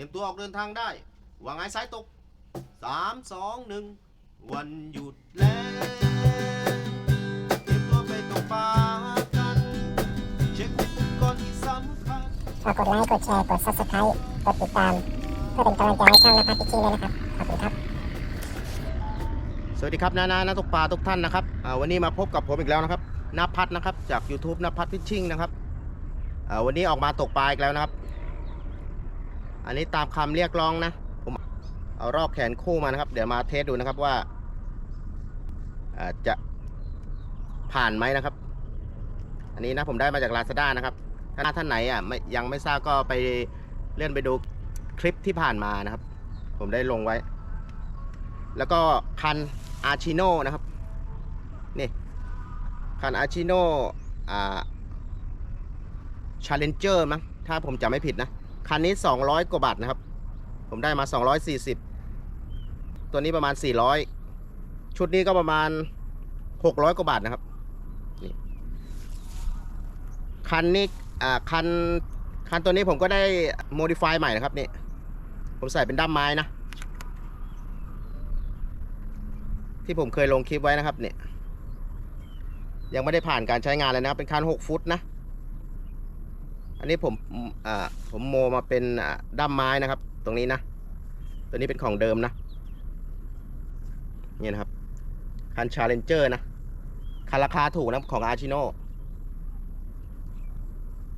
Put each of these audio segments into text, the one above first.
รียมตัวออกเดินทางได้วางไงสายตกสามสองหนึ่งวันหยุดแล้วเตรียมตัวไปตกปลากัน เช็คอุปกรณ์ที่สำคัญฝากกดไลค์กดแชร์กด subscribe กดติดตาม เพื่อเป็นกำลังใจให้ช่องนะครับพี่ชี้เลยนะครับ ขอบคุณครับ สวัสดีครับนานานักตกปลาทุกท่านนะครับอ่าวันนี้มาพบกับผมอีกแล้วนะครับนภัทรนะครับ จาก YouTube นภัทรฟิชชิ่งนะครับอ่าวันนี้ออกมาตกปลาอีกแล้วนะครับ อันนี้ตามคำเรียกร้องนะ ผมเอารอกแขนคู่มานะครับ เดี๋ยวมาเทสดูนะครับว่าอาจะผ่านไหมนะครับ อันนี้นะผมได้มาจาก Lazada นะครับ ถ้าท่านไหนอะยังไม่ทราบก็ไปเลื่อนไปดูคลิปที่ผ่านมานะครับ ผมได้ลงไว้ แล้วก็คันอาชิโนนะครับ นี่ คันอาชิโนอ่าชาเลนเจอร์มั้งถ้าผมจำไม่ผิดนะ คันนี้ 200 กว่าบาทนะครับ ผมได้มา 240 ตัวนี้ประมาณ 400 ชุดนี้ก็ประมาณ 600 กว่าบาทนะครับนี่คันนี้อ่าคันคันตัวนี้ผมก็ได้โมดิฟายใหม่นะครับนี่ ผมใส่เป็นด้ามไม้นะ ที่ผมเคยลงคลิปไว้นะครับเนี่ยยังไม่ได้ผ่านการใช้งานเลยนะครับ เป็นคัน 6 ฟุตนะ อันนี้ผมอ่าผมโมมาเป็นด้ามไม้นะครับ ตรงนี้นะ ตัวนี้เป็นของเดิมนะนี่นะครับคัน Challenger นะคันราคาถูกนะของอาชิโน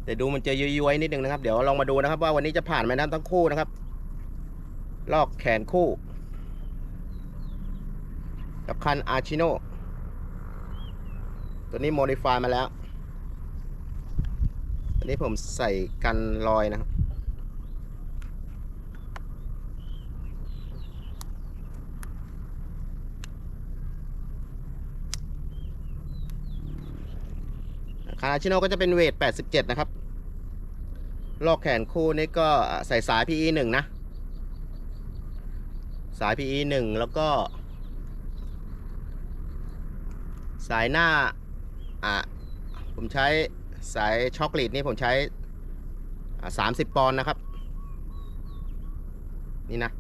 แต่ดูมันจะย้วยๆนิดนึงนะครับ เดี๋ยวลองมาดูนะครับ ว่าวันนี้จะผ่านไหมนะทั้งคู่นะครับ ลอกแขนคู่ กับคันอาชิโนตัวนี้โมดิฟายมาแล้ว อันนี้ผมใส่กันรอยนะครับคันอาชิโนก็จะเป็นเวท 87 นะครับ ลอกแขนคู่นี่ก็ใส่สาย PE 1นะ สาย PE 1แล้วก็ สายหน้า อะ ผมใช้ สายช็อกลีดนี่ผมใช้สามสิบปอนด์นะครับ นี่นะ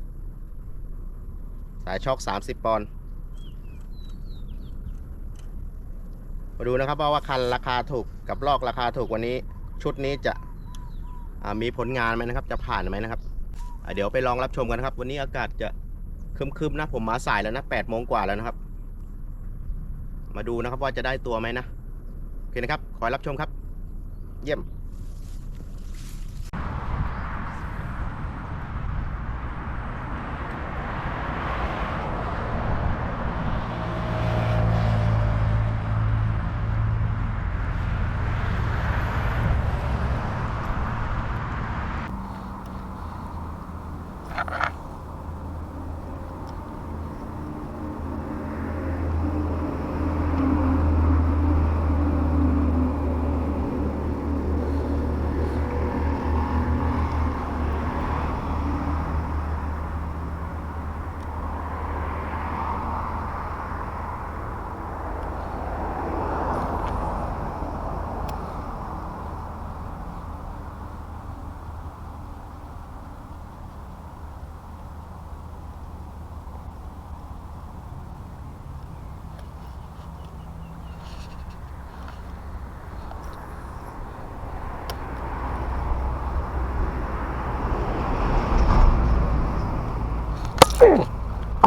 สายช็อกสามสิบปอนด์มาดูนะครับว่าว่าคันราคาถูกกับลอกราคาถูกวันนี้ ชุดนี้จะมีผลงานไหมนะครับ จะผ่านไหมนะครับ เดี๋ยวไปลองรับชมกันนะครับ วันนี้อากาศจะคึมๆนะ ผมมาสายแล้วนะแปดโมงกว่าแล้วนะครับ มาดูนะครับว่าจะได้ตัวไหมนะ โอเคนะครับ ขอรับชมครับ เยี่ยม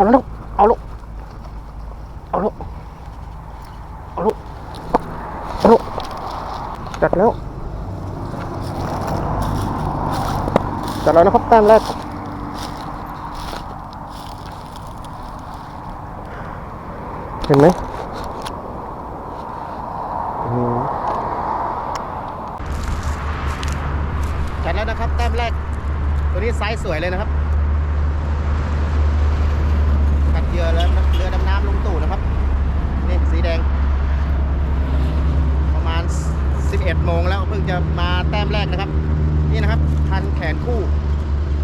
เอาลูกเอาลูกเอาลูกเอาลูกเอาลูกจัดแล้วจัดแล้วนะครับแต้มแรกเห็นไหมอืมจัดแล้วนะครับแต้มแรก ตัวนี้ไซส์สวยเลยนะครับ กัด เหยื่อแล้วเรือดำน้ำลงตู่นะครับ นี่สีแดง ประมาณ 11 โมงแล้วเพิ่งจะมาแต้มแรกนะครับ นี่นะครับคันแขนคู่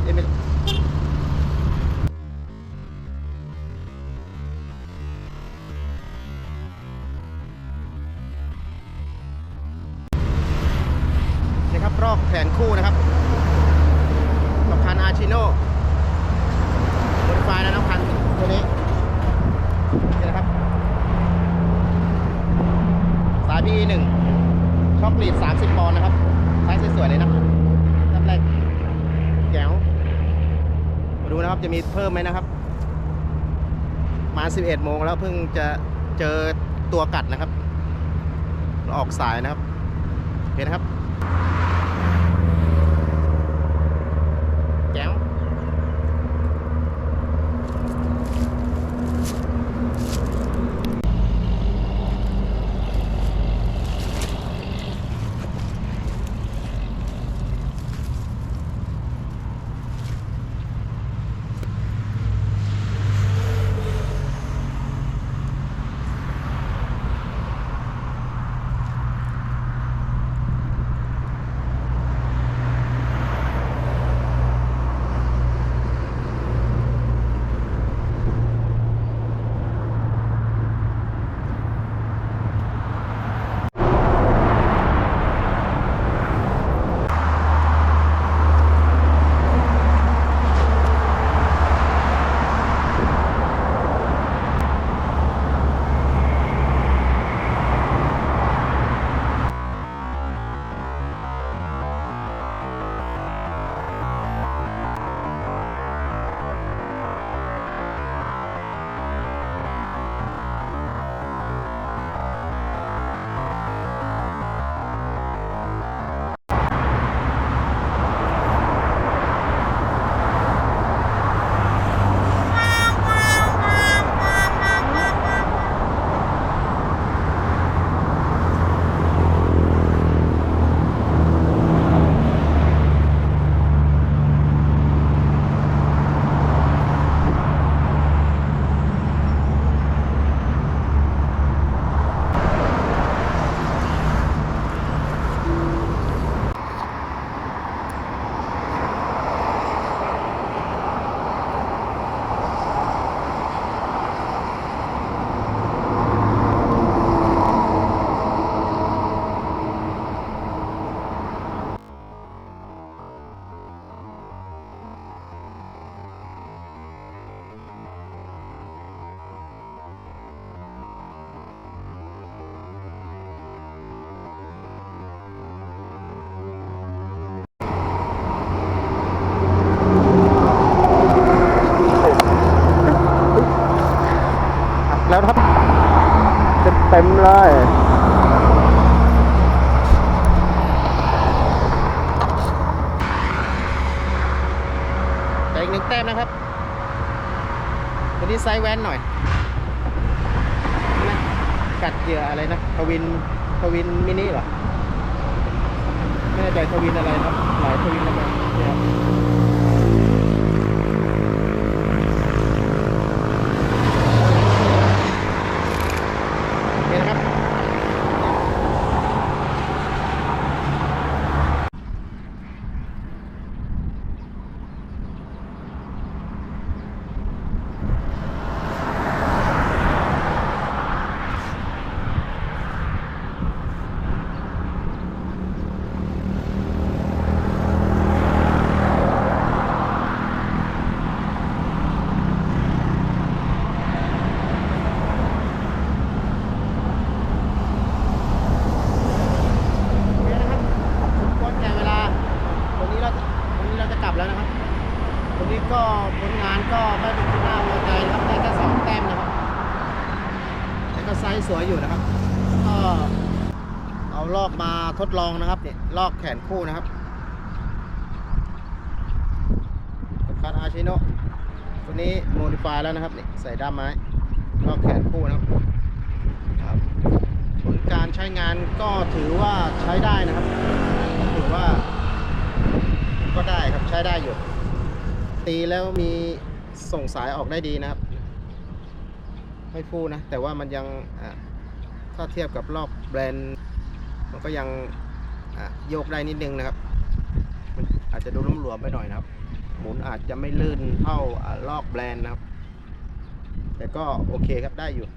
เอ้ยไม่นี่ครับรอกแขนคู่นะครับกับคันอาชิโน่โมดิฟานะน้องพันตัวนี้ นี่นะครับ สาย PE หนึ่งช็อกลีด 30 ปอนด์นะครับใช้สวยๆเลยนะน้ำแรกแก้วมาดูนะครับจะมีเพิ่มไหมนะครับ มา 11 โมงแล้วเพิ่งจะเจอตัวกัดนะครับ ออกสายนะครับ เห็นนะครับ เต็มเลย แต่อีกหนึ่งแต้มนะครับ วันนี้ไซส์แว้นหน่อยนะกัดเหยื่ออะไรนะทวินทวินมินิเหรอ ไม่แน่ใจทวินอะไรนะหลายทวินแล้วกันเนี่ยครับนี่นะครับ โอเคนะครับสมควรแก่เวลา วันนี้เราจะวันนี้เราจะกลับแล้วนะครับ วันนี้ก็ผลงานก็ไม่เป็นที่น่าพอใจนะครับได้แค่สองแต้มนะครับ แต่ก็ไซส์ส วยอยู่นะครับ ก็เอาลอกมาทดลองนะครับเนี่ยลอกแขนคู่นะครับกับคาร์อาชิโนตัวนี้โมดิฟายแล้วนะครับนี่ใส่ด้ามไม้ลอกแขนคู่นะครับครับผลการใช้งานก็ถือว่าใช้ได้นะครับถือว่า ก็ได้ครับใช้ได้อยู่ ตีแล้วมีส่งสายออกได้ดีนะครับ ไม่ฟูนะ แต่ว่ามันยังถ้าเทียบกับรอบแบรนด์มันก็ยังโยกได้นิดนึงนะครับ มันอาจจะดูลุ่มหลวมไปหน่อยนะครับ หมุนอาจจะไม่ลื่นเท่าลอกแบรนด์นะครับ แต่ก็โอเคครับได้อยู่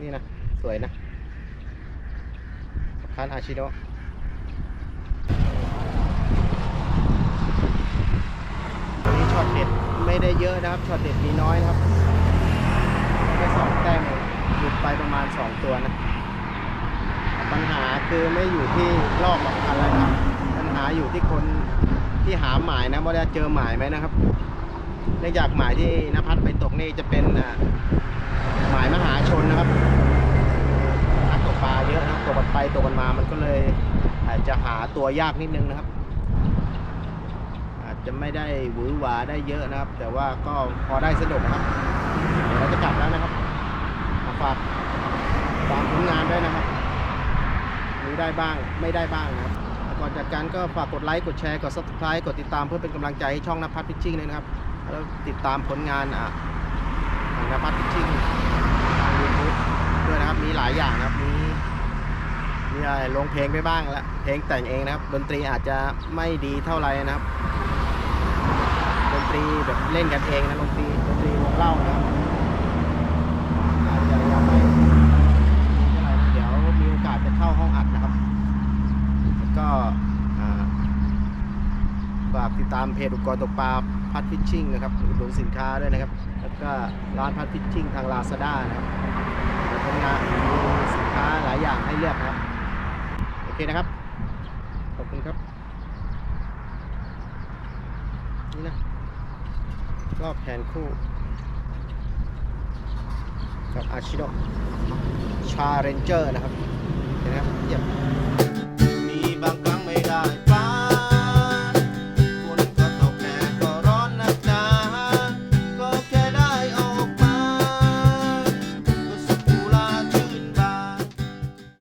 นี่นะ สวยนะคันอาชิโนะตเด็ดไม่ได้เยอะนะครับช็อตเด็ดมีน้อยนะครับ ค่สองแต้มหลุดไปประมาณสองตัวนะ ปัญหาคือไม่อยู่ที่ลอกหรอกอะไรนะครับ ปัญหาอยู่ที่คนที่หาหมายนะว่าจะเจอหมายไหมนะครับเนื่องจากหมายที่นภัสไปตกนี่จะเป็นหมายมหาชนนะครับนักตกปลาเยอะนะตกกันไปตกกันมามันก็เลยอาจจะหาตัวยากนิดนึงนะครับ อาจจะไม่ได้หวือหวาได้เยอะนะครับ แต่ว่าก็พอได้สนุกนะครับ เราจะกลับแล้วนะครับมาฝากตามผลงานด้วยนะครับมีได้บ้างไม่ได้บ้างนะครับ ก่อนจากการก็ฝากกดไลค์กดแชร์กด subscribe กดติดตามเพื่อเป็นกำลังใจให้ช่องนภัทรพิชชิ่งเลยนะครับ แล้วติดตามผลงานอะของนภัทรพิชชิ่งทาง YouTube ด้วยนะครับมีหลายอย่างนะครับมีมีอะไรลงเพลงไปบ้างแล้วเพลงแต่งเองนะครับ ดนตรีอาจจะไม่ดีเท่าไหร่นะครับ ดนตรีแบบเล่นกันเองนะดนตรีดนตรีวงเล่านะครับอาจจะยังไม่ อะไรนะเดี๋ยวมีโอกาสจะเข้าห้องอัดนะครับ แล้วก็อ่าฝาก ติดตามเพจอุปกรณ์ตกปลาพัดฟิชชิ่งนะครับอุดหนุนสินค้าด้วยนะครับ แล้วก็ร้านพัดฟิชชิ่งทางลาซาด้านะครับทำงานมีสินค้าหลายอย่างให้เลือกนะครับ โอเคนะครับ ขอบคุณครับ นี่นะรอบแขนคู่ กับอาชิโนชาเรนเจอร์นะครับเห็นไหมครับเยี่ยม